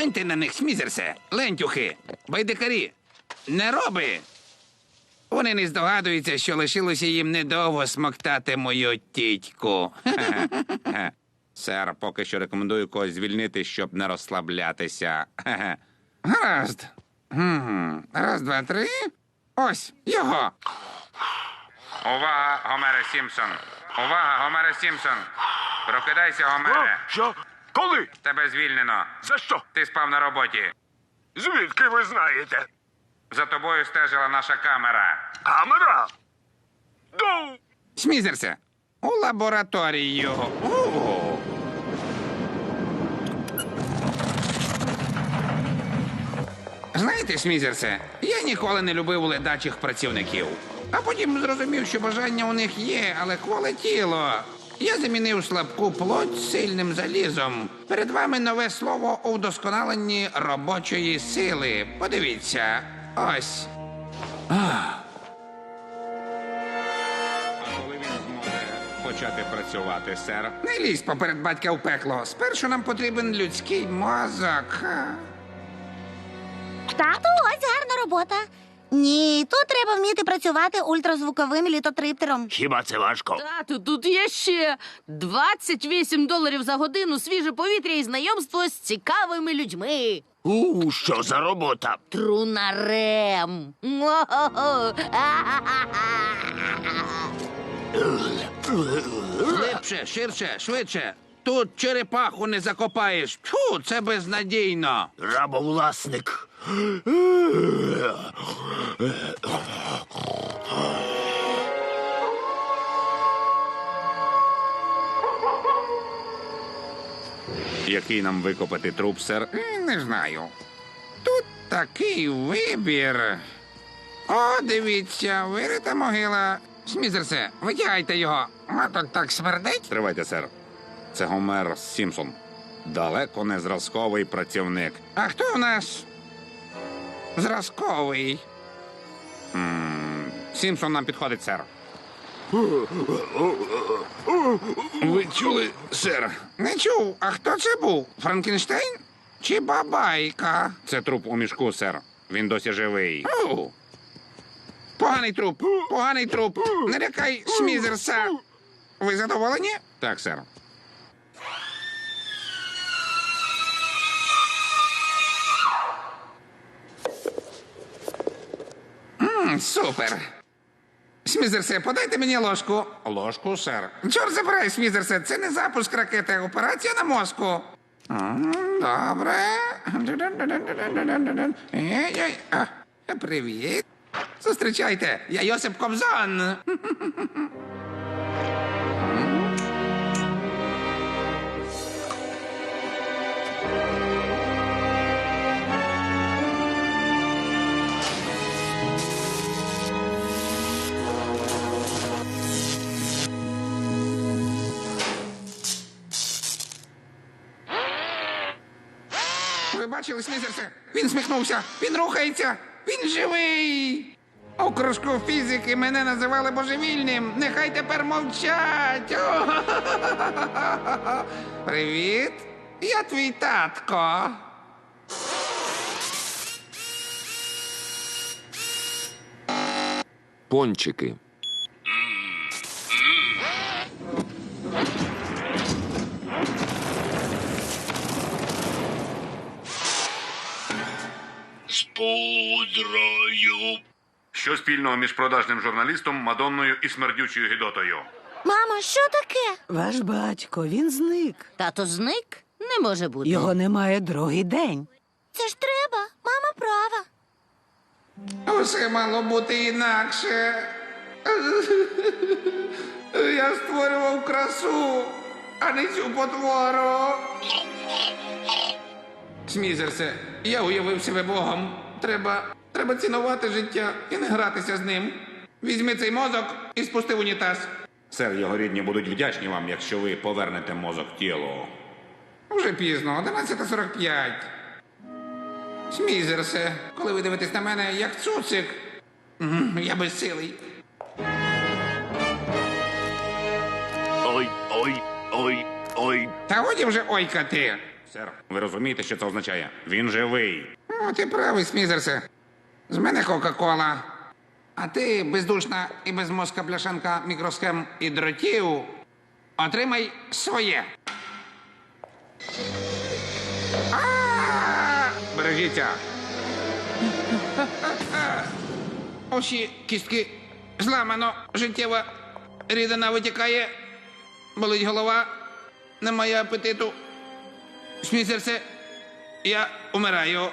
Гляньте на них, смізерсе, лентюхи, байдикарі, не роби. Вони не здогадуються, що лишилося їм недовго смоктати мою тітьку. Сер, поки що рекомендую когось звільнити, щоб не розслаблятися. Гаразд. Раз, два, три. Ось його. Увага, Гомере Сімпсон. Увага, Гомере Сімпсон. Прокидайся, Гомере. Що? Коли? Тебе звільнено. За що? Ти спав на роботі. Звідки ви знаєте? За тобою стежила наша камера. Камера? Доу! Смізерся. У лабораторію. У. Знаєте, Смізерсе, я ніколи не любив ледачих працівників. А потім зрозумів, що бажання у них є, але кволе тіло. Я замінив слабку плоть сильним залізом. Перед вами нове слово у вдосконаленні робочої сили. Подивіться. Ось. А коли він зможе почати працювати, сер? Не лізь поперед батька в пекло. Спершу нам потрібен людський мозок. Тату, ось гарна робота. Ні, тут треба вміти працювати ультразвуковим літотриптером. Хіба це важко? Тату, тут є ще 28 доларів за годину, свіже повітря і знайомство з цікавими людьми. У, що за робота? Трунарем. Глибше, ширше, швидше. Тут черепаху не закопаєш. Фу, це безнадійно. Рабовласник. Який нам викопати труп, сер? Не знаю. Тут такий вибір. О, дивіться, вирита могила. Смізерсе, витягайте його. А тут так смердить. Тривайте, сер. Це Гомер Сімпсон. Далеко не зразковий працівник. А хто в нас? Зразковий. м Сімпсон нам підходить, сер. Ви чули, сер? Не чув. А хто це був? Франкенштейн? Чи бабайка? Це труп у мішку, сер. Він досі живий. Поганий труп, поганий труп. Не лякай Смізерса. Ви задоволені? Так, сер. Супер. Смізерсе, подайте мені ложку. Ложку, сер. Чорт забирай, Смізерсе, це не запуск ракети, операція на мозку. Добре. Привіт. Зустрічайте, я Йосип Кобзон. Ви бачили, Смізерсе? Він сміхнувся, він рухається, він живий. У кружку фізики мене називали божевільним. Нехай тепер мовчать. Привіт. Я твій татко. Пончики. З пудрою. Що спільного між продажним журналістом, Мадонною і смердючою гідотою? Мамо, що таке? Ваш батько, він зник. Тато зник? Не може бути. Його немає другий день. Це ж треба. Мама права. Усе мало бути інакше. Я створював красу, а не цю потвору. Смізерсе, я уявив себе Богом. Треба, треба цінувати життя і не гратися з ним. Візьми цей мозок і спусти в унітаз. Сер, його рідні будуть вдячні вам, якщо ви повернете мозок тілу. Вже пізно, 11.45. Смізерсе, коли ви дивитесь на мене як цуцик, я безсилий. Ой, ой, ой, ой. Та годі вже ойкати. Сер, ви розумієте, що це означає? Він живий. О, ти правий, Смізерсе. З мене Кока-Кола. А ти, бездушна і безмозка пляшанка мікросхем і дротів, отримай своє. Бережіться. Усі кістки зламано, життєва рідина витікає, болить голова, немає апетиту. Смізерсе, я умираю.